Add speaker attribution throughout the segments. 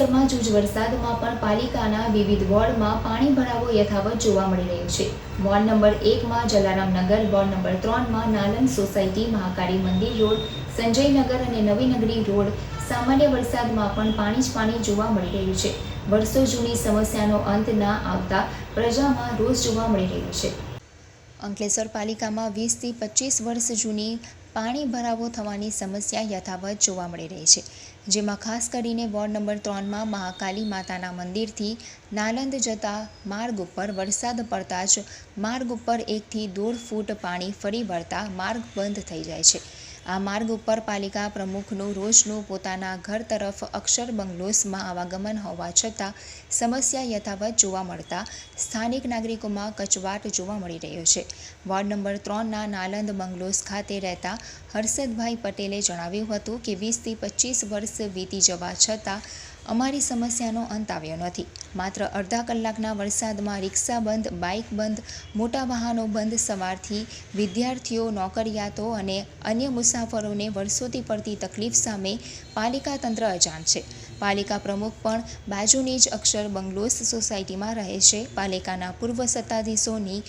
Speaker 1: શહેરમાં જૂજ વરસાદમાં પણ પાલિકાના વિવિધ વોર્ડમાં પાણી ભરાવો યથાવત જોવા મળી રહ્યો છે. વોર્ડ નંબર એકમાં જલારામ નગર, વોર્ડ નંબર ત્રણમાં નાલંદ સોસાયટી, મહાકાળી મંદિર રોડ, સંજયનગર અને નવીનગરી રોડ સામાન્ય વરસાદમાં પણ પાણી જ પાણી જોવા મળી રહ્યું છે. વર્ષો જૂની સમસ્યાનો અંત ના આવતા પ્રજામાં રોષ જોવા મળી રહ્યો છે. અંકલેશ્વર પાલિકામાં વીસથી પચીસ વર્ષ જૂની પાણી ભરાવો થવાની સમસ્યા યથાવત જોવા મળી રહી છે, જેમાં ખાસ કરીને વોર્ડ નંબર ત્રણમાં મહાકાલી માતાના મંદિરથી નાલંદ જતા માર્ગ ઉપર વરસાદ પડતા જ માર્ગ ઉપર એકથી દોઢ ફૂટ પાણી ફરી વળતા માર્ગ બંધ થઈ જાય છે. આ માર્ગ ઉપર પાલિકા પ્રમુખનું રોજનું પોતાના ઘર તરફ અક્ષર બંગલોસમાં આવાગમન હોવા છતાં સમસ્યા યથાવત જોવા મળતા સ્થાનિક નાગરિકોમાં કચવાટ જોવા મળી રહ્યો છે. વોર્ડ નંબર ત્રણના નાલંદ બંગલોસ ખાતે રહેતા હર્ષદભાઈ પટેલે જણાવ્યું હતું કે વીસથી પચીસ વર્ષ વીતી જવા છતાં અમારી સમસ્યાનો અંત આવ્યો નથી. માત્ર અડધા કલાકના વરસાદમાં રિક્ષા બંધ, બાઇક બંધ, મોટા વાહનો બંધ સવારથી વિદ્યાર્થીઓ, નોકરિયાતો અને અન્ય મુસાફરોને વર્ષોથી પડતી તકલીફ સામે પાલિકા તંત્ર અજાણ છે. પાલિકા પ્રમુખ પણ બાજુની જ અક્ષર બંગલોસ સોસાયટીમાં રહે છે. પાલિકાના પૂર્વ સત્તાધીશોની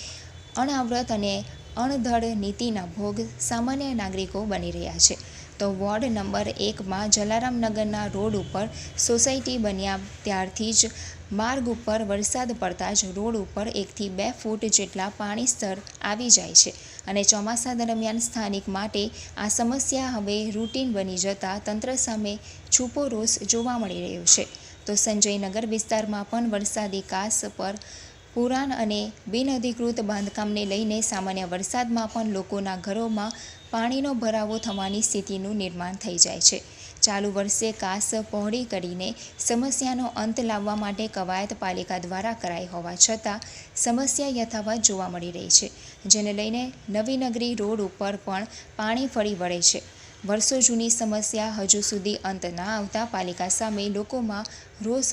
Speaker 1: અણાવ્રત અને અણધડ નીતિના ભોગ સામાન્ય નાગરિકો બની રહ્યા છે. તો વોર્ડ નંબર એકમાં જલારામનગરના રોડ ઉપર સોસાયટી બન્યા ત્યારથી જ માર્ગ ઉપર વરસાદ પડતા જ રોડ ઉપર એકથી બે ફૂટ જેટલા પાણી સ્તર આવી જાય છે અને ચોમાસા દરમિયાન સ્થાનિક માટે આ સમસ્યા હવે રૂટીન બની જતાં તંત્ર સામે છૂપો રોષ જોવા મળી રહ્યો છે. તો સંજયનગર વિસ્તારમાં પણ વરસાદી કાસ પર પુરાણ અને બિનઅધિકૃત બાંધકામને લઈને સામાન્ય વરસાદમાં પણ લોકોના ઘરોમાં પાણીનો ભરાવો થવાની સ્થિતિનું નિર્માણ થઈ જાય છે. ચાલુ વર્ષે કાસ પહોળી કરીને સમસ્યાનો અંત લાવવા માટે કવાયત પાલિકા દ્વારા કરાઈ હોવા છતાં સમસ્યા યથાવત જોવા મળી રહી છે, જેને લઈને નવીનગરી રોડ ઉપર પણ પાણી ફરી વળે છે. વર્ષો જૂની સમસ્યા હજુ સુધી અંત ના આવતા પાલિકા સામે લોકોમાં રોષ